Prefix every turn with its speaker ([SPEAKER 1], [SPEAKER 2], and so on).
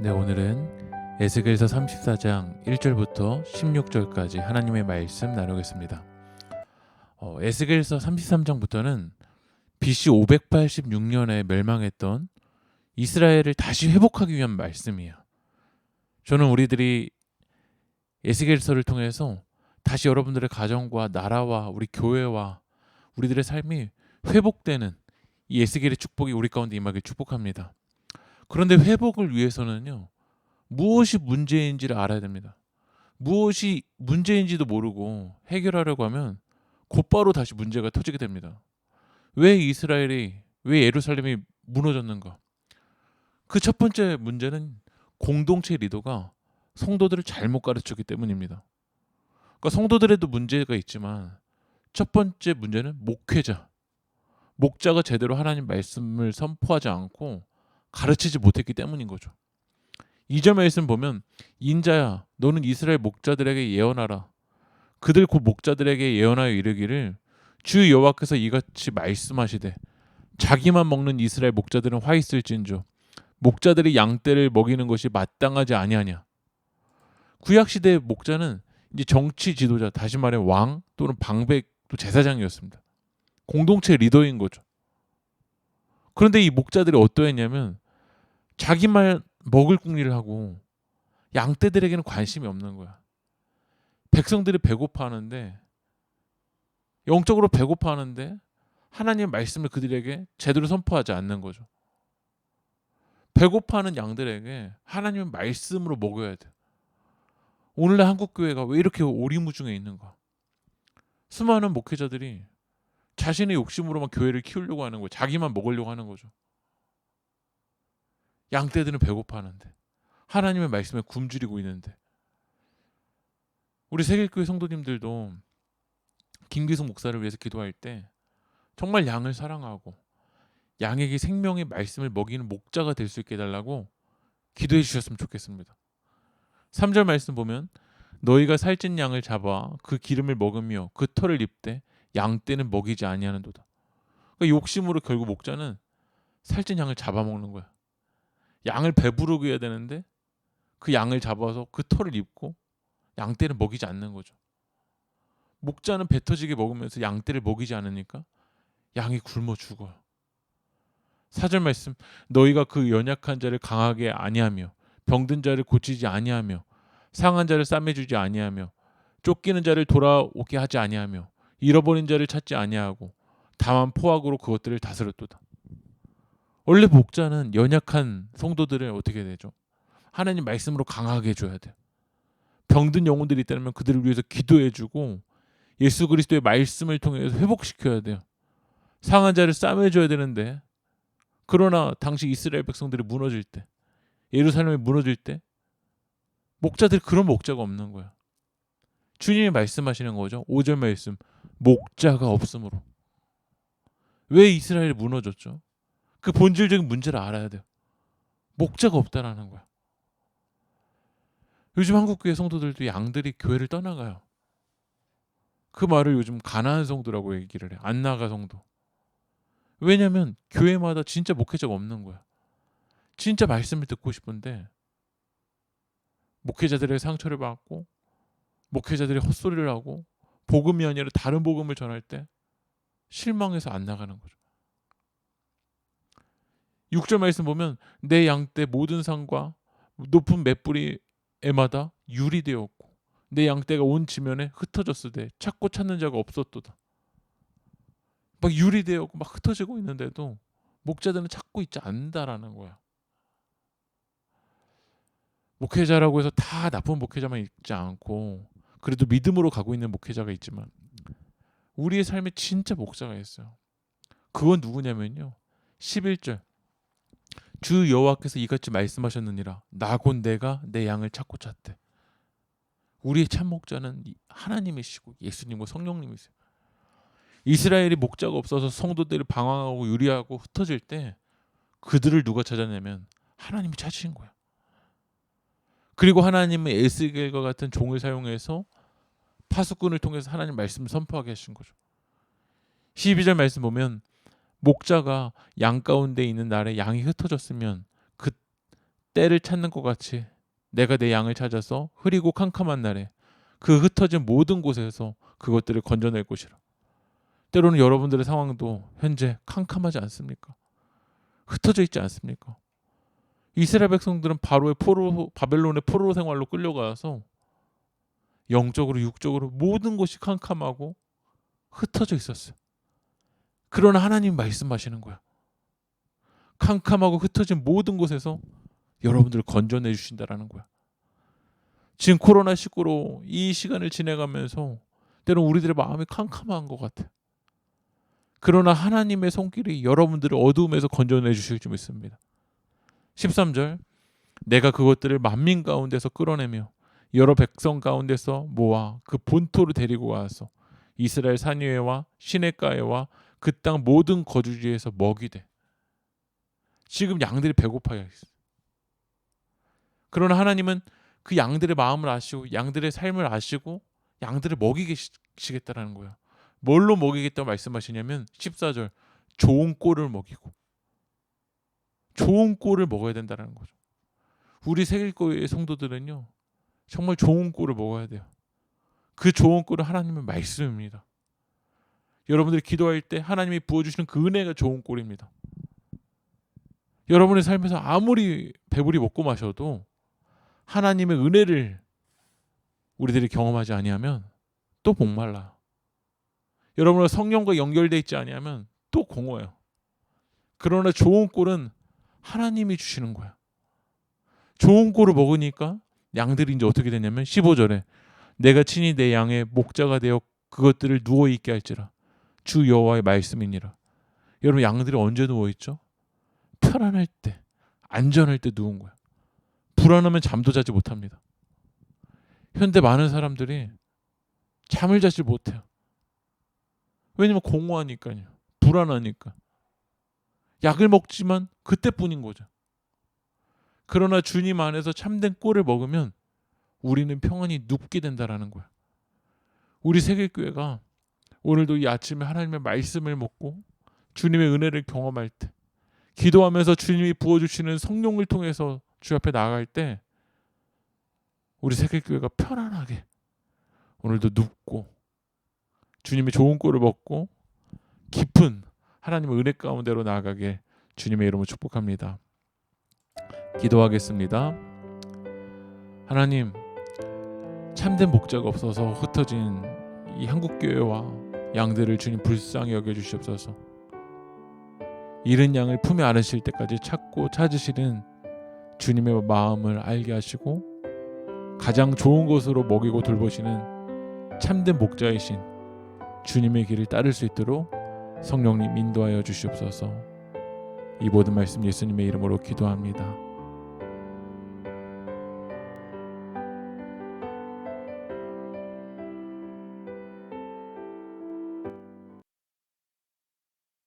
[SPEAKER 1] 네, 오늘은 에스겔서 34장 1절부터 16절까지 하나님의 말씀 나누겠습니다. 어, 에스겔서 33장부터는 BC 586년에 멸망했던 이스라엘을 다시 회복하기 위한 말씀이에요. 저는 우리들이 에스겔서를 통해서 다시 여러분들의 가정과 나라와 우리 교회와 우리들의 삶이 회복되는 이 에스겔의 축복이 우리 가운데 임하길 축복합니다. 그런데 회복을 위해서는요. 무엇이 문제인지를 알아야 됩니다. 무엇이 문제인지도 모르고 해결하려고 하면 곧바로 다시 문제가 터지게 됩니다. 왜 이스라엘이 왜 예루살렘이 무너졌는가? 그 첫 번째 문제는 공동체 리더가 성도들을 잘못 가르쳤기 때문입니다. 그러니까 성도들에도 문제가 있지만 첫 번째 문제는 목회자, 목자가 제대로 하나님 말씀을 선포하지 않고 가르치지 못했기 때문인 거죠. 2절 말씀 보면 인자야 너는 이스라엘 목자들에게 예언하라. 그들 곧 목자들에게 예언하여 이르기를 주 여호와께서 이같이 말씀하시되 자기만 먹는 이스라엘 목자들은 화 있을진저 목자들이 양떼를 먹이는 것이 마땅하지 아니하냐? 구약 시대의 목자는 이제 정치 지도자 다시 말해 왕 또는 방백 또 제사장이었습니다. 공동체 리더인 거죠. 그런데 이 목자들이 어떠했냐면 자기 말 먹을 궁리를 하고 양떼들에게는 관심이 없는 거야. 백성들이 배고파하는데 영적으로 배고파하는데 하나님의 말씀을 그들에게 제대로 선포하지 않는 거죠. 배고파하는 양들에게 하나님의 말씀으로 먹여야 돼. 오늘날 한국 교회가 왜 이렇게 오리무중에 있는가? 수많은 목회자들이 자신의 욕심으로만 교회를 키우려고 하는 거예요. 자기만 먹으려고 하는 거죠. 양떼들은 배고파하는데 하나님의 말씀에 굶주리고 있는데 우리 세계교회 성도님들도 김기숙 목사를 위해서 기도할 때 정말 양을 사랑하고 양에게 생명의 말씀을 먹이는 목자가 될 수 있게 해달라고 기도해 주셨으면 좋겠습니다. 3절 말씀 보면 너희가 살찐 양을 잡아 그 기름을 먹으며 그 털을 입되 양떼는 먹이지 아니하는도다. 그러니까 욕심으로 결국 목자는 살찐 양을 잡아먹는 거야. 양을 배부르게 해야 되는데 그 양을 잡아서 그 털을 입고 양떼를 먹이지 않는 거죠. 목자는 배 터지게 먹으면서 양떼를 먹이지 않으니까 양이 굶어 죽어요. 사절 말씀 너희가 그 연약한 자를 강하게 아니하며 병든 자를 고치지 아니하며 상한 자를 싸매 주지 아니하며 쫓기는 자를 돌아오게 하지 아니하며 잃어버린 자를 찾지 아니하고 다만 포악으로 그것들을 다스렸도다. 원래 목자는 연약한 성도들을 어떻게 되죠? 하나님 말씀으로 강하게 해줘야 돼요. 병든 영혼들이 있다면 그들을 위해서 기도해주고 예수 그리스도의 말씀을 통해서 회복시켜야 돼요. 상한 자를 싸매줘야 되는데 그러나 당시 이스라엘 백성들이 무너질 때 예루살렘이 무너질 때 목자들 그런 목자가 없는 거야. 주님이 말씀하시는 거죠. 5절 말씀 목자가 없으므로 왜 이스라엘이 무너졌죠? 그 본질적인 문제를 알아야 돼요. 목자가 없다라는 거야. 요즘 한국 교회 성도들도 양들이 교회를 떠나가요. 그 말을 요즘 가난한 성도라고 얘기를 해. 안 나가 성도. 왜냐면 교회마다 진짜 목회자가 없는 거야. 진짜 말씀을 듣고 싶은데 목회자들의 상처를 받고 목회자들이 헛소리를 하고 복음이 아니라 다른 복음을 전할 때 실망해서 안 나가는 거죠. 6절 말씀 보면 내 양떼 모든 산과 높은 맷뿌리 에마다 유리 되었고 내 양떼가 온 지면에 흩어졌으되 찾고 찾는 자가 없었도다. 막 유리 되었고 막 흩어지고 있는데도 목자들은 찾고 있지 않는다라는 거야. 목회자라고 해서 다 나쁜 목회자만 있지 않고 그래도 믿음으로 가고 있는 목회자가 있지만 우리의 삶에 진짜 목자가 있어요. 그건 누구냐면요. 11절 주 여호와께서 이같이 말씀하셨느니라 나곧 내가 내 양을 찾고 찾되 우리의 참 목자는 하나님이시고 예수님과 성령님이세요. 이스라엘이 목자가 없어서 성도들이 방황하고 유리하고 흩어질 때 그들을 누가 찾았냐면 하나님이 찾으신 거예요. 그리고 하나님은 에스겔과 같은 종을 사용해서 파수꾼을 통해서 하나님 말씀을 선포하게 하신 거죠. 12절 말씀 보면 목자가 양 가운데 있는 날에 양이 흩어졌으면 그 때를 찾는 것 같이 내가 내 양을 찾아서 흐리고 캄캄한 날에 그 흩어진 모든 곳에서 그것들을 건져낼 것이라. 때로는 여러분들의 상황도 현재 캄캄하지 않습니까? 흩어져 있지 않습니까? 이스라엘 백성들은 바로의 포로 바벨론의 포로 생활로 끌려가서 영적으로 육적으로 모든 것이 캄캄하고 흩어져 있었어요. 그러나 하나님 말씀하시는 거야. 캄캄하고 흩어진 모든 곳에서 여러분들을 건져내 주신다라는 거야. 지금 코로나 19로 이 시간을 지내가면서 때로 우리들의 마음이 캄캄한 것 같아. 그러나 하나님의 손길이 여러분들을 어두움에서 건져내 주실 줄 믿습니다. 13절 내가 그것들을 만민 가운데서 끌어내며 여러 백성 가운데서 모아 그 본토로 데리고 와서 이스라엘 산 위에와 시냇가에와 그 땅 모든 거주지에서 먹이되 지금 양들이 배고파야 있어. 그러나 하나님은 그 양들의 마음을 아시고 양들의 삶을 아시고 양들을 먹이시겠다라는 거예요. 뭘로 먹이겠다고 말씀하시냐면 14절 좋은 꼴을 먹이고 좋은 꼴을 먹어야 된다는 거죠. 우리 세길교회 성도들은요 정말 좋은 꼴을 먹어야 돼요. 그 좋은 꼴은 하나님의 말씀입니다. 여러분들이 기도할 때 하나님이 부어주시는 그 은혜가 좋은 꼴입니다. 여러분의 삶에서 아무리 배불리 먹고 마셔도 하나님의 은혜를 우리들이 경험하지 아니하면 또 목말라. 여러분의 성령과 연결돼 있지 아니하면 또 공허해요. 그러나 좋은 꼴은 하나님이 주시는 거야. 좋은 꼴을 먹으니까 양들이 이제 어떻게 되냐면 15절에 내가 친히 내 양의 목자가 되어 그것들을 누워 있게 할지라 주 여호와의 말씀이니라. 여러분 양들이 언제 누워 있죠? 편안할 때, 안전할 때 누운 거야. 불안하면 잠도 자지 못합니다. 현대 많은 사람들이 잠을 자지 못해요. 왜냐면 공허하니까요. 불안하니까. 약을 먹지만 그때뿐인 거죠. 그러나 주님 안에서 참된 꼴을 먹으면 우리는 평안히 눕게 된다라는 거야. 우리 세계교회가 오늘도 이 아침에 하나님의 말씀을 먹고 주님의 은혜를 경험할 때 기도하면서 주님이 부어주시는 성령을 통해서 주 앞에 나아갈 때 우리 세계교회가 편안하게 오늘도 눕고 주님의 좋은 꼴을 먹고 깊은 하나님의 은혜 가운데로 나아가게 주님의 이름으로 축복합니다. 기도하겠습니다. 하나님 참된 목자가 없어서 흩어진 이 한국 교회와 양들을 주님 불쌍히 여겨 주시옵소서. 잃은 양을 품에 안으실 때까지 찾고 찾으시는 주님의 마음을 알게 하시고 가장 좋은 것으로 먹이고 돌보시는 참된 목자이신 주님의 길을 따를 수 있도록 성령님 인도하여 주시옵소서. 이 모든 말씀 예수님의 이름으로 기도합니다.